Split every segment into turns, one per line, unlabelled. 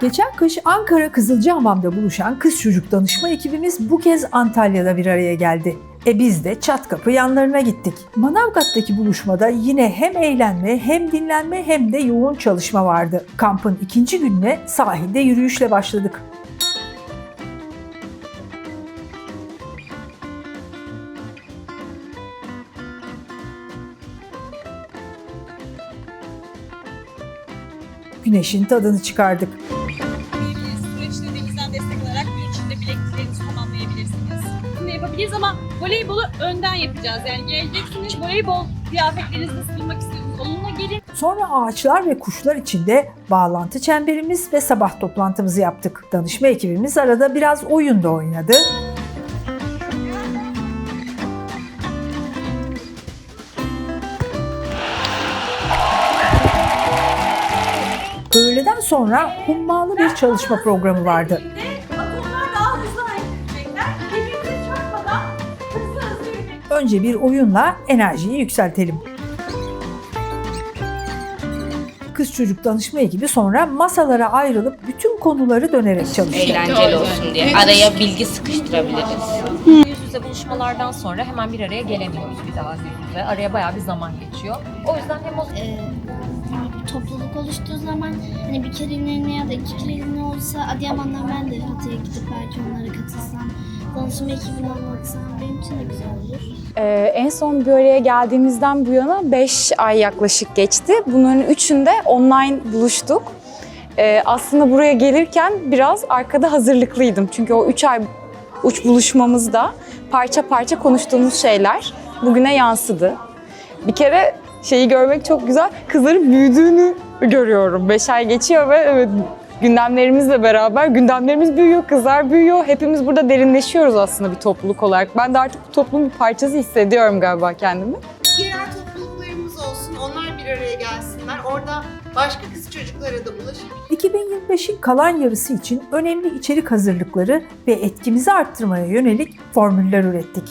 Geçen kış Ankara Kızılcahamam'da buluşan kız çocuk danışma ekibimiz bu kez Antalya'da bir araya geldi. E biz de çat kapı yanlarına gittik. Manavgat'taki buluşmada yine hem eğlenme hem dinlenme hem de yoğun çalışma vardı. Kampın ikinci gününe sahilde yürüyüşle başladık. Güneşin tadını çıkardık.
Destek alarak gün içinde bilekliklerinizi tamamlayabilirsiniz. Bunu yapabiliriz ama voleybolu önden yapacağız. Yani geleceksiniz voleybol kıyafetlerinizle sıkılmak istiyorsunuz. Onunla gelin.
Sonra ağaçlar ve kuşlar içinde bağlantı çemberimiz ve sabah toplantımızı yaptık. Danışma ekibimiz arada biraz oyun da oynadı. Öğleden sonra hummalı bir çalışma programı vardı. Önce bir oyunla enerjiyi yükseltelim. Kız çocuk danışma ekibi sonra masalara ayrılıp bütün konuları dönerek çalıştı.
eğlenceli olsun diye. Araya bilgi sıkıştırabiliriz.
Yüz yüze buluşmalardan sonra hemen bir araya gelemiyoruz bir daha yüz yüze. Araya bayağı bir zaman geçiyor. O yüzden hem o
e, bir topluluk oluştuğu zaman hani bir kereliğine ya da iki kereliğine olsa Adıyaman'dan ben de Hatay'a gidip belki onlara katılsam, danışma ekibine olmaksam benim için de güzel olur.
Ee, en son bir araya geldiğimizden bu yana 5 ay yaklaşık geçti. Bunların üçünde online buluştuk. Ee, aslında buraya gelirken biraz arkada hazırlıklıydım. Çünkü o 3 ay uç buluşmamızda parça parça konuştuğumuz şeyler bugüne yansıdı. Bir kere şeyi görmek çok güzel. Kızların büyüdüğünü görüyorum. 5 ay geçiyor ve evet gündemlerimizle beraber gündemlerimiz büyüyor, kızlar büyüyor. Hepimiz burada derinleşiyoruz aslında bir topluluk olarak. Ben de artık bu toplumun bir parçası hissediyorum galiba kendimi.
yerel topluluklarımız olsun, onlar bir araya gelsinler. Orada başka kız çocuklara da ulaşıp
2025'in kalan yarısı için önemli içerik hazırlıkları ve etkimizi arttırmaya yönelik formüller ürettik.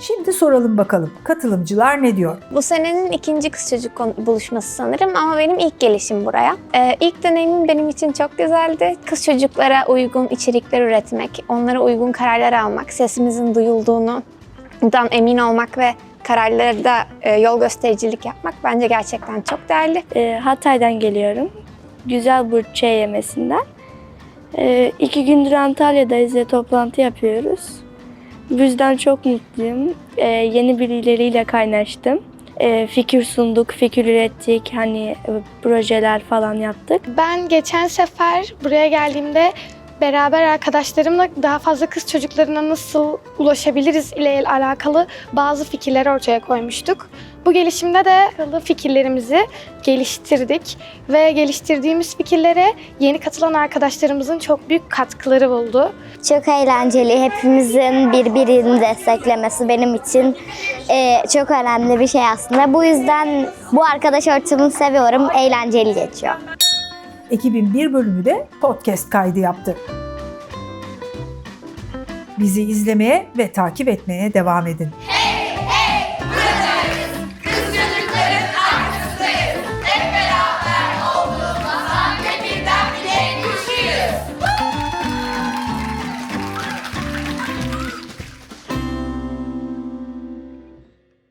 Şimdi soralım bakalım katılımcılar ne diyor?
Bu senenin ikinci kız çocuk buluşması sanırım ama benim ilk gelişim buraya. Ee, ilk deneyimim benim için çok güzeldi. Kız çocuklara uygun içerikler üretmek, onlara uygun kararlar almak, sesimizin duyulduğundan emin olmak ve kararlarda e, yol göstericilik yapmak bence gerçekten çok değerli.
Ee, Hatay'dan geliyorum. Güzel Burçe yemesinden. Ee, iki gündür Antalya'dayız ve toplantı yapıyoruz. Bu yüzden çok mutluyum. Ee, yeni birileriyle kaynaştım. Ee, fikir sunduk, fikir ürettik, hani e, projeler falan yaptık.
Ben geçen sefer buraya geldiğimde beraber arkadaşlarımla daha fazla kız çocuklarına nasıl ulaşabiliriz ile alakalı bazı fikirler ortaya koymuştuk. Bu gelişimde de fikirlerimizi geliştirdik ve geliştirdiğimiz fikirlere yeni katılan arkadaşlarımızın çok büyük katkıları oldu.
Çok eğlenceli, hepimizin birbirini desteklemesi benim için e, çok önemli bir şey aslında. Bu yüzden bu arkadaş ortamını seviyorum, eğlenceli geçiyor.
Ekibin bir bölümü de podcast kaydı yaptı. Bizi izlemeye ve takip etmeye devam edin.